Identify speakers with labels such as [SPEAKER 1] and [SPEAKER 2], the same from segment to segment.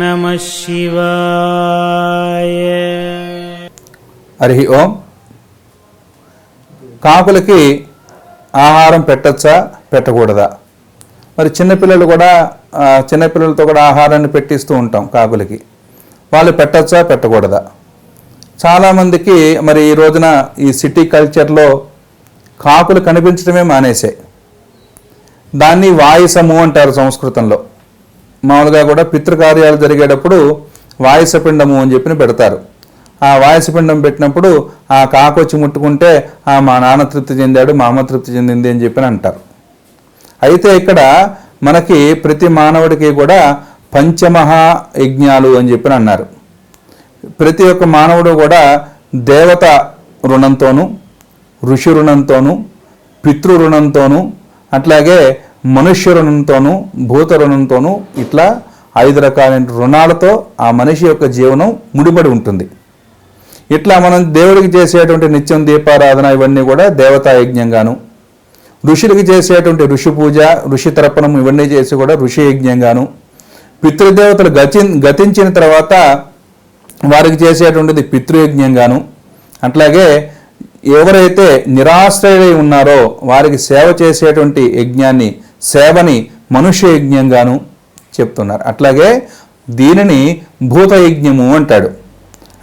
[SPEAKER 1] నమ శివాయ.
[SPEAKER 2] హరి ఓం. కాకులకి ఆహారం పెట్టచ్చా? పెట్టకూడదా? మరి చిన్నపిల్లలు కూడా చిన్నపిల్లలతో కూడా ఆహారాన్ని పెట్టిస్తూ ఉంటాం కాకులకి. వాళ్ళు పెట్టచ్చా? పెట్టకూడదా? చాలామందికి మరి ఈ రోజున ఈ సిటీ కల్చర్లో కాకులు కనిపించడమే మానేసాయి దాన్ని వాయుసము అంటారు సంస్కృతంలో. మామూలుగా కూడా పితృకార్యాలు జరిగేటప్పుడు వాయసపిండము అని చెప్పి పెడతారు. ఆ వాయసపిండం పెట్టినప్పుడు ఆ కాకు వచ్చి ముట్టుకుంటే ఆ మా నాన్న తృప్తి చెందాడు మా అమ్మ తృప్తి చెందింది అని చెప్పి అంటారు. అయితే ఇక్కడ మనకి ప్రతి మానవుడికి కూడా పంచమహా యజ్ఞాలు అని చెప్పి అన్నారు. ప్రతి ఒక్క మానవుడు కూడా దేవత రుణంతోనూ ఋషి రుణంతోనూ పితృ రుణంతోనూ అట్లాగే మనుష్య రుణంతోనూ భూత రుణంతోనూ ఇట్లా ఐదు రకాలైన రుణాలతో ఆ మనిషి యొక్క జీవనం ముడిపడి ఉంటుంది. ఇట్లా మనం దేవుడికి చేసేటువంటి నిత్యం దీపారాధన ఇవన్నీ కూడా దేవతా యజ్ఞంగాను ఋషులకి చేసేటువంటి ఋషి పూజ ఋషి తర్పణం ఇవన్నీ చేసి కూడా ఋషి యజ్ఞంగాను పితృదేవతలు గతి గతించిన తర్వాత వారికి చేసేటువంటిది పితృయజ్ఞంగాను. అట్లాగే ఎవరైతే నిరాశ్రయులై ఉన్నారో వారికి సేవ చేసేటువంటి యజ్ఞాన్ని సేవని మనుష్యయజ్ఞంగాను చెప్తున్నారు. అట్లాగే దీనిని భూత యజ్ఞము అంటాడు.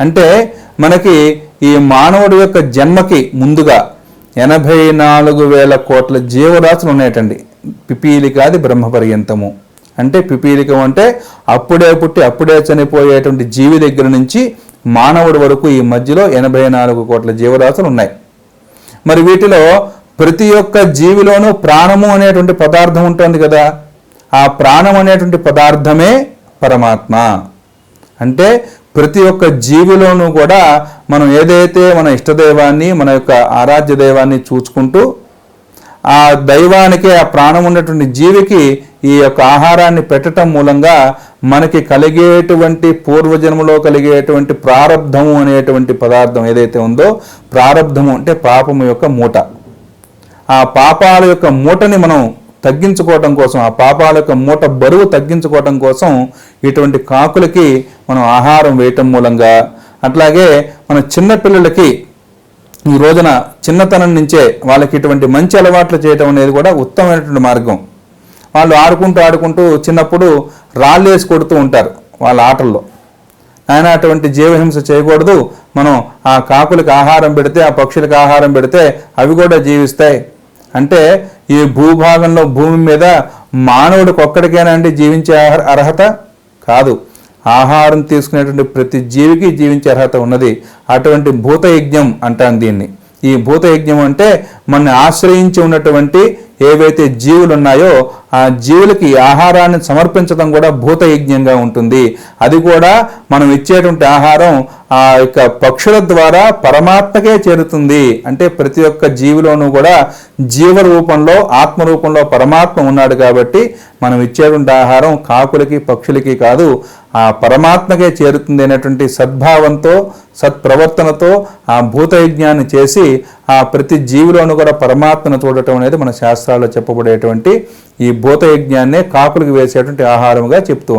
[SPEAKER 2] అంటే మనకి ఈ మానవుడి యొక్క జన్మకి ముందుగా ఎనభై నాలుగు వేల కోట్ల జీవరాశులు ఉన్నాయటండి. పిపీలికాది బ్రహ్మ పర్యంతము అంటే పిపీలికం అంటే అప్పుడే పుట్టి అప్పుడే చనిపోయేటువంటి జీవి దగ్గర నుంచి మానవుడి వరకు ఈ మధ్యలో ఎనభై నాలుగు కోట్ల జీవరాశులు ఉన్నాయి. మరి వీటిలో ప్రతి ఒక్క జీవిలోనూ ప్రాణము అనేటువంటి పదార్థం ఉంటుంది కదా ఆ ప్రాణం అనేటువంటి పదార్థమే పరమాత్మ. అంటే ప్రతి ఒక్క జీవిలోనూ కూడా మనం ఏదైతే మన ఇష్టదైవాన్ని మన యొక్క ఆరాధ్య దైవాన్ని చూసుకుంటూ ఆ దైవానికి ఆ ప్రాణం ఉన్నటువంటి జీవికి ఈ యొక్క ఆహారాన్ని పెట్టడం మూలంగా మనకి కలిగేటువంటి పూర్వజన్మలో కలిగేటువంటి ప్రారంధము అనేటువంటి పదార్థం ఏదైతే ఉందో ప్రారంధము అంటే పాపము యొక్క మూట. ఆ పాపాల యొక్క మూటని మనం తగ్గించుకోవటం కోసం ఆ పాపాల యొక్క మూట బరువు తగ్గించుకోవటం కోసం ఇటువంటి కాకులకి మనం ఆహారం వేయటం మూలంగా అట్లాగే మన చిన్నపిల్లలకి ఈ రోజున చిన్నతనం నుంచే వాళ్ళకి ఇటువంటి మంచి అలవాట్లు చేయటం అనేది కూడా ఉత్తమమైనటువంటి మార్గం. వాళ్ళు ఆడుకుంటూ ఆడుకుంటూ చిన్నప్పుడు రాళ్ళు వేసి కొడుతూ ఉంటారు వాళ్ళ ఆటల్లో. ఆయన అటువంటి జీవహింస చేయకూడదు. మనం ఆ కాకులకు ఆహారం పెడితే ఆ పక్షులకు ఆహారం పెడితే అవి కూడా జీవిస్తాయి. అంటే ఈ భూభాగంలో భూమి మీద మానవుడికి ఒక్కడికేనా అండి జీవించే అర్హత కాదు. ఆహారం తీసుకునేటువంటి ప్రతి జీవికి జీవించే అర్హత ఉన్నది. అటువంటి భూతయజ్ఞం అంటాం దీన్ని. ఈ భూతయజ్ఞం అంటే మన ఆశ్రయించి ఉన్నటువంటి ఏవైతే జీవులు ఉన్నాయో ఆ జీవులకి ఆహారాన్ని సమర్పించడం కూడా భూతయజ్ఞంగా ఉంటుంది. అది కూడా మనం ఇచ్చేటువంటి ఆహారం ఆ యొక్క పక్షుల ద్వారా పరమాత్మకే చేరుతుంది. అంటే ప్రతి ఒక్క జీవిలోనూ కూడా జీవ రూపంలో ఆత్మ రూపంలో పరమాత్మ ఉన్నాడు కాబట్టి మనం ఇచ్చేటువంటి ఆహారం కాకులకి పక్షులకి కాదు. ఆ పరమాత్మకే చేరుతుంది అనేటువంటి సద్భావంతో సత్ప్రవర్తనతో ఆ భూతయజ్ఞాన్ని చేసి ఆ ప్రతి జీవిలోనూ కూడా పరమాత్మను చూడటం అనేది మన శాస్త్రాల్లో చెప్పబడేటువంటి ఈ భూతయజ్ఞాన్నే కాకులకు వేసేటువంటి ఆహారంగా చెప్తూ